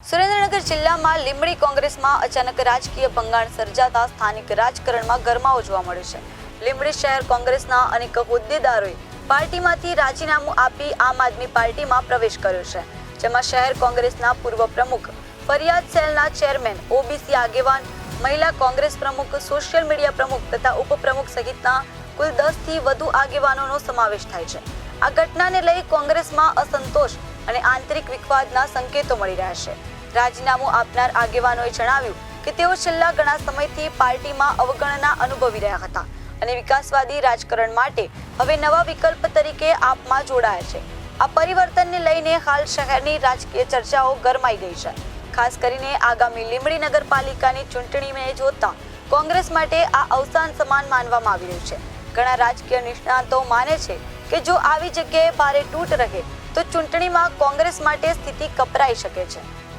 સુરેન્દ્રનગર જિલ્લામાં લીંબડી કોંગ્રેસમાં અચાનક રાજકીય ભંગાણ સર્જાતા સ્થાનિક રાજકારણમાં ગરમાવો જોવા મળ્યો છે. લીંબડી શહેર કોંગ્રેસના અનેક હોદ્દેદારોએ પાર્ટીમાંથી રાજીનામું આપી આમ આદમી પાર્ટીમાં પ્રવેશ કર્યો છે. જેમાં શહેર કોંગ્રેસના પૂર્વ પ્રમુખ ફરિયાદ સેલના ચેરમેન, ઓબીસી આગેવાન, મહિલા કોંગ્રેસ પ્રમુખ, સોશિયલ મીડિયા પ્રમુખ તથા ઉપપ્રમુખ સહિતના કુલ દસથી વધુ આગેવાનોનો સમાવેશ થાય છે. આ ઘટનાને લઈ કોંગ્રેસમાં અસંતોષ અને આંતરિક વિખવાદના સંકેતો મળી રહ્યા છે. રાજીનામું આપનાર આગેવાનોએ જણાવ્યું કે તેઓ છેલ્લા ઘણા સમયથી પાર્ટીમાં અવગણના અનુભવી રહ્યા હતા અને વિકાસવાદી રાજકારણ માટે હવે નવા વિકલ્પ તરીકે આપમાં જોડાયા છે. આ પરિવર્તનને લઈને હાલ શહેરની રાજકીય ચર્ચાઓ ગરમાઈ ગઈ છે. ખાસ કરીને આગામી લીંબડી નગરપાલિકાની ચૂંટણીને જોતા કોંગ્રેસ માટે આ અવસાન સમાન માનવામાં આવી રહ્યું છે. ઘણા રાજકીય નિષ્ણાતો માને છે કે જો આવી જગ્યાએ ભારે તૂટ રહે, તો ચૂંટણીમાં કોંગ્રેસ માટે સ્થિતિ કપરાઈ શકે છે.